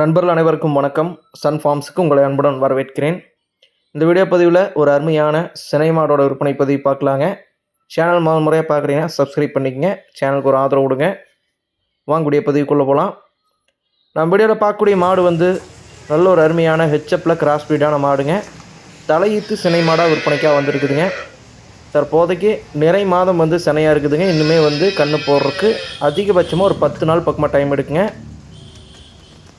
நண்பர்கள் அனைவருக்கும் வணக்கம். சன் ஃபார்ம்ஸுக்கு உங்களை அன்புடன் வரவேற்கிறேன். இந்த வீடியோ பதிவில் ஒரு அருமையான சினை மாடோட விற்பனை பதிவு பார்க்கலாங்க. சேனல் முதல் முறையாக பார்க்குறீங்கன்னா சப்ஸ்கிரைப் பண்ணிக்கங்க. சேனலுக்கு ஒரு ஆதரவு கொடுங்க. வாங்கக்கூடிய பதிவுக்குள்ளே போகலாம் நம்ம வீடியோவில் பார்க்கக்கூடிய மாடு வந்து நல்ல ஒரு அருமையான ஹெச்எப்பில் கிராஸ் பீடான மாடுங்க. தலையீத்து சினை மாடாக விற்பனைக்காக வந்திருக்குதுங்க. தற்போதைக்கு நிறை மாதம் வந்து சினையாக இருக்குதுங்க. இன்னுமே வந்து கண்ணு போடுறதுக்கு அதிகபட்சமாக ஒரு பத்து நாள் பக்கமாக டைம் எடுக்குங்க.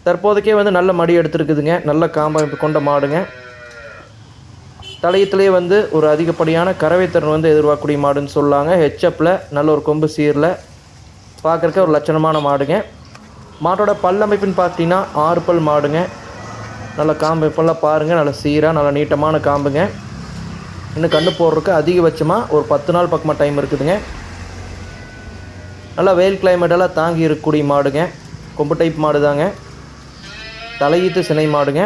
தற்போதைக்கே வந்து நல்ல மடி எடுத்துருக்குதுங்க. நல்ல காம்பமைப்பு கொண்ட மாடுங்க. தலையத்திலே வந்து ஒரு அதிகப்படியான கறவைத்திறன் வந்து எதிர்பார்க்கக்கூடிய மாடுன்னு சொல்லாங்க. ஹெச்எப்பில் நல்ல ஒரு கொம்பு சீரில் பார்க்குறக்க ஒரு லட்சணமான மாடுங்க. மாட்டோட பல்லமைப்புன்னு பார்த்தீங்கன்னா ஆறு பல் மாடுங்க. நல்ல காம்பமைப்பெல்லாம் பாருங்கள் நல்ல சீராக நல்ல நீட்டமான காம்புங்க. இன்னும் கண்ணு போடுறதுக்கு அதிகபட்சமாக ஒரு பத்து நாள் பக்கமாக டைம் இருக்குதுங்க. நல்லா வெயில் கிளைமேட்டெல்லாம் தாங்கி இருக்கக்கூடிய மாடுங்க. கொம்பு டைப் மாடு தாங்க தலையீத்து சினை மாடுங்க.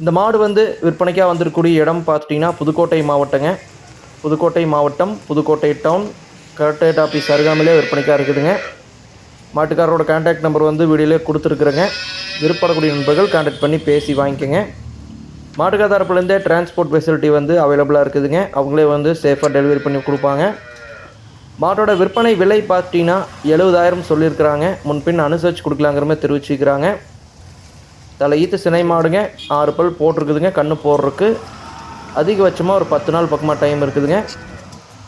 இந்த மாடு வந்து விற்பனைக்காக வந்திருக்கக்கூடிய இடம் பார்த்துட்டிங்கன்னா புதுக்கோட்டை மாவட்டங்க. புதுக்கோட்டை மாவட்டம் புதுக்கோட்டை டவுன் கலெக்டரேட் ஆஃபீஸ் அருகாமையிலே விற்பனைக்காக இருக்குதுங்க. மாட்டுக்காரரோட கான்டாக்ட் நம்பர் வந்து வீடியோலே கொடுத்துருக்குறேங்க. விருப்பப்படக்கூடிய நண்பர்கள் கான்டாக்ட் பண்ணி பேசி வாங்கிக்கோங்க. மாட்டுக்கார தரப்புலேருந்தே டிரான்ஸ்போர்ட் ஃபெசிலிட்டி வந்து அவைலபிளாக இருக்குதுங்க. அவங்களே வந்து சேஃபாக டெலிவரி பண்ணி கொடுப்பாங்க. மாட்டோட விற்பனை விலை பார்த்தீங்கன்னா எழுபதாயிரம் சொல்லியிருக்கிறாங்க. முன்பின் அனுசரித்து கொடுக்கலாங்கிற மாதிரி தெரிவிச்சுக்கிறாங்க தலை ஈத்து சினை மாடுங்க ஆறு பல் போட்டிருக்குதுங்க கண்ணு போடுறதுக்கு. அதிகபட்சமாக ஒரு பத்து நாள் பக்கமாக டைம் இருக்குதுங்க.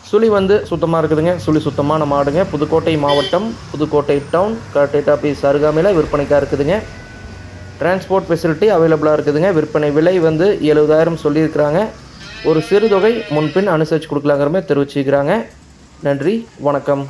சுழி வந்து சுத்தமாக இருக்குதுங்க. சுழி சுத்தமான மாடுங்க. புதுக்கோட்டை மாவட்டம் புதுக்கோட்டை டவுன் கலெக்டரேட் ஆஃபீஸ் அருகாமையில் விற்பனைக்காக இருக்குதுங்க. டிரான்ஸ்போர்ட் ஃபெசிலிட்டி அவைலபிளாக இருக்குதுங்க. விற்பனை விலை வந்து எழுபதாயிரம் சொல்லியிருக்கிறாங்க. ஒரு சிறு தொகை முன்பின் அனுசரித்து கொடுக்கலாங்கிற மாதிரி தெரிவிச்சுக்கிறாங்க நன்றி வணக்கம்.